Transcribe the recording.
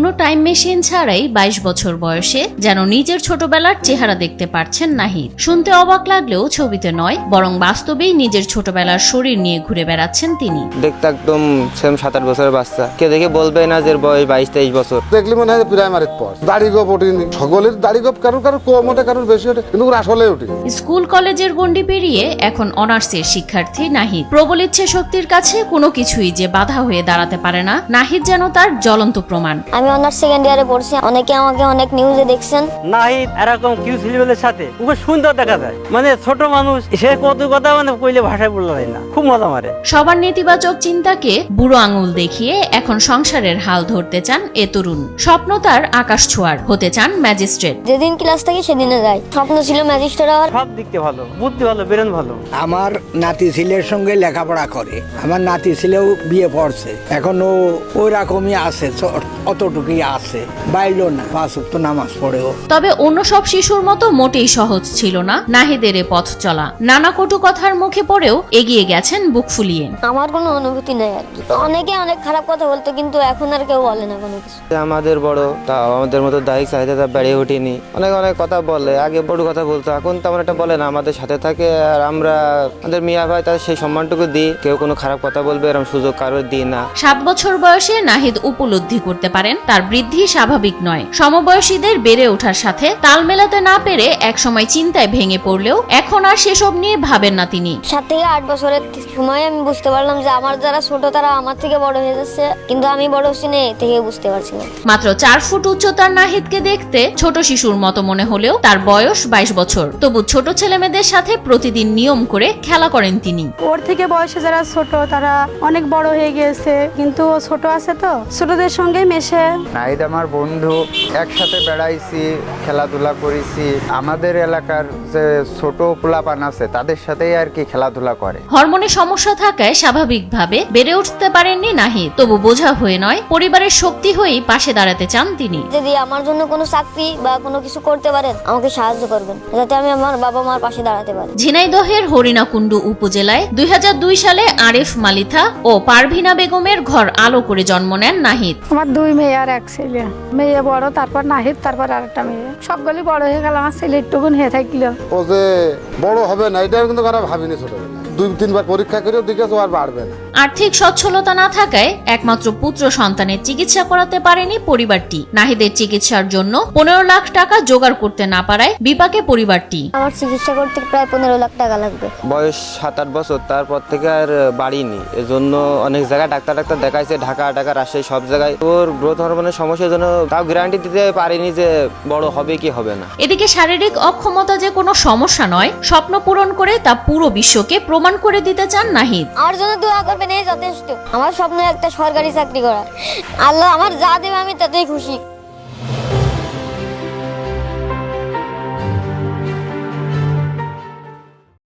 কোনো time machine ছাড়াই বাইশ বছর বয়সে যেন নিজের ছোটবেলার চেহারা দেখতে পারছেন নাহিদ। শুনতে অবাক লাগলেও ছবিতে নয় বরং বাস্তবেই নিজের ছোটবেলার শরীর নিয়ে ঘুরে বেড়াচ্ছেন তিনি। দেখতে একদম সেম সাত আট বছরের বাচ্চা। কে দেখে বলবে না যে বয়স বাইশ তেইশ বছর। দেখলি মনে হয় প্রাইমারির পর। দাড়ি গোপ ওঠেনি। সকলের দাড়ি গোপ কারোর কারোর কম ওঠে কারোর বেশি ওঠে কিন্তু আসলে ওঠেনি। স্কুল কলেজের গণ্ডি পেরিয়ে এখন অনার্সের শিক্ষার্থী নাহিদ। প্রবল ইচ্ছে শক্তির কাছে কোনো কিছুই যে বাধা হয়ে দাঁড়াতে পারে না নাহিদ যেন তার জ্বলন্ত প্রমাণ। আমি অনার্স সেকেন্ড ইয়ারে পড়ছি। অনেকে আমাকে অনেক নিউজে দেখছেন। নাহিদ এরকম কিউ ছেলেবেলের সাথে খুব সুন্দর দেখা যায়। মানে ছোট মানুষ সে কত কথা মানে কইলে ভাষায় বলতে পারে না। খুব মজা মারে। সবার নেতিবাচক চিন্তাকে বুড়ো আঙুল দেখিয়ে এখন সংসারের হাল ধরতে চান এ তরুণ। স্বপ্ন তার আকাশ ছোঁয়ার হতে চান ম্যাজিস্ট্রেট। যেদিন ক্লাস থেকে সেদিনে যাই স্বপ্ন ছিল ম্যাজিস্ট্রেট হওয়ার। সব দিক দিয়ে ভালো বুদ্ধি ভালো বেরেন ভালো। আমার নাতি ছেলের সঙ্গে লেখাপড়া করে। আমার নাতি ছেলেও বিয়ে পড়ছে। এখন ও ওই রকমই আছে চ- অতটুকুই আছে। বাইলো না পাঁচ ওয়াক্ত নামাজ পড়েও। তবে অন্য সব শিশুর মতো মোটেই সহজ ছিল না নাহিদের এ পথ চলা। নানা কটু কথার মুখে পড়েও এগিয়ে গেছেন বুক ফুলিয়ে। আমার কোনো অনুভূতি নেই আর কি। অনেকে অনেক খারাপ কথা বলতো কিন্তু এখন আর কেউ বলে না কোনো কিছু। আমাদের বড় তা আমাদের মতো দায়িক চাহিদা তা বেড়ে ওঠেনি। অনেক অনেক কথা বলে আগে বড় কথা বলতো এখন তেমন একটা বলে না। আমাদের সাথে থাকে আর আমরা আমাদের মিয়া ভাই তার সেই সম্মানটুকু দিই। কেউ কোনো খারাপ কথা বলবে এরকম সুযোগ কারোর দিই না। সাত বছর বয়সে নাহিদ উপলব্ধি করতে পারেন। তার বৃদ্ধি স্বাভাবিক নয়। সমবয়সীদের বেড়ে ওঠার সাথে তাল মেলাতে না পেরে একসময় চিন্তায় ভেঙে পড়লেও এখন আর সেসব নিয়ে ভাবেন না তিনি। সাত থেকে আট বছরের সময় আমি বুঝতে পারলাম যে আমার যারা ছোট তারা আমার থেকে বড় হয়ে যাচ্ছে কিন্তু আমি বড় হচ্ছি না এ থেকে বুঝতে পারছি না। মাত্র চার ফুট উচ্চতার নাহিদকে দেখতে ছোট শিশুর মতো মনে হলেও তার বয়স বাইশ বছর। তবু ছোট ছেলেমেয়েদের সাথে প্রতিদিন নিয়ম করে খেলা করেন তিনি। ওর থেকে বয়সে যারা ছোট তারা অনেক বড় হয়ে গিয়েছে কিন্তু ও ছোট আছে তো। ছোটদের সঙ্গে মেশে নাহিদ আমার বন্ধু একসাথে বেড়াইছি খেলাধুলা করেছি। আমাদের এলাকার যে ছোট পোলাপান আছে তাদের সাথেই আর কি খেলাধুলা করে। হরমোনে সমস্যা থাকায় স্বাভাবিকভাবে বেড়ে উঠতে পারেননি নাহিদ। তবু বোঝা হয়ে নয় পরিবারের শক্তি হয়েই পাশে দাঁড়াতে চান তিনি। যদি আমার জন্য কোনো চাকরি বা কোনো কিছু করতে পারেন আমাকে সাহায্য করবেন যাতে আমি আমার বাবা মার পাশে দাঁড়াতে পারি। ঝিনাইদহের হরিণাকুণ্ডু উপজেলায় দুই হাজার দুই সালে আরিফ মালিথা ও পারভিনা বেগমের ঘর আলো করে জন্ম নেন নাহিদ। আমার দুই মেয়ে আর এক ছেলে। মেয়ে বড়, তারপর নাহিদ, তারপর আর একটা মেয়ে সবগুলি বড় হয়ে গেল, আমার ছেলে একটুকুন হয়ে থাকল। ও যে বড় হবে না, এটা কিন্তু কারা ভাবিনি ছোটবেলা দুই তিনবার পরীক্ষা করেও দেখেছ আর বাড়বে না। আর্থিক সচ্ছলতা না থাকায় একমাত্র পুত্র সন্তানের চিকিৎসা করাতে পারেনি পরিবারটি। নাহিদের চিকিৎসার জন্য পনেরো লাখ টাকা জোগাড় করতে না পারায় বিপাকে পরিবারটি। আমার চিকিৎসা করতে প্রায় পনেরো লাখ টাকা লাগবে। বয়স সাত আট বছর তারপর থেকে আর বাড়িনি। এজন্য অনেক জায়গায় ডাক্তার ডাক্তার দেখাইছে ঢাকা ঢাকা রাজশাহী সব জায়গায়। ওর গ্রোথ হরমোনের সমস্যার জন্য তাও গ্যারান্টি দিতে পারিনি যে বড় হবে কি হবে না। এদিকে শারীরিক অক্ষমতা যে কোনো সমস্যা নয় স্বপ্ন পূরণ করে তা পুরো বিশ্বকে প্রমাণ করে দিতে চান নাহিদ। আমার জন্য দোয়া করবেন, এই যথেষ্ট। আমার স্বপ্ন একটা সরকারি চাকরি করা আল্লাহ আমার যা দেবে আমি তাতেই খুশি।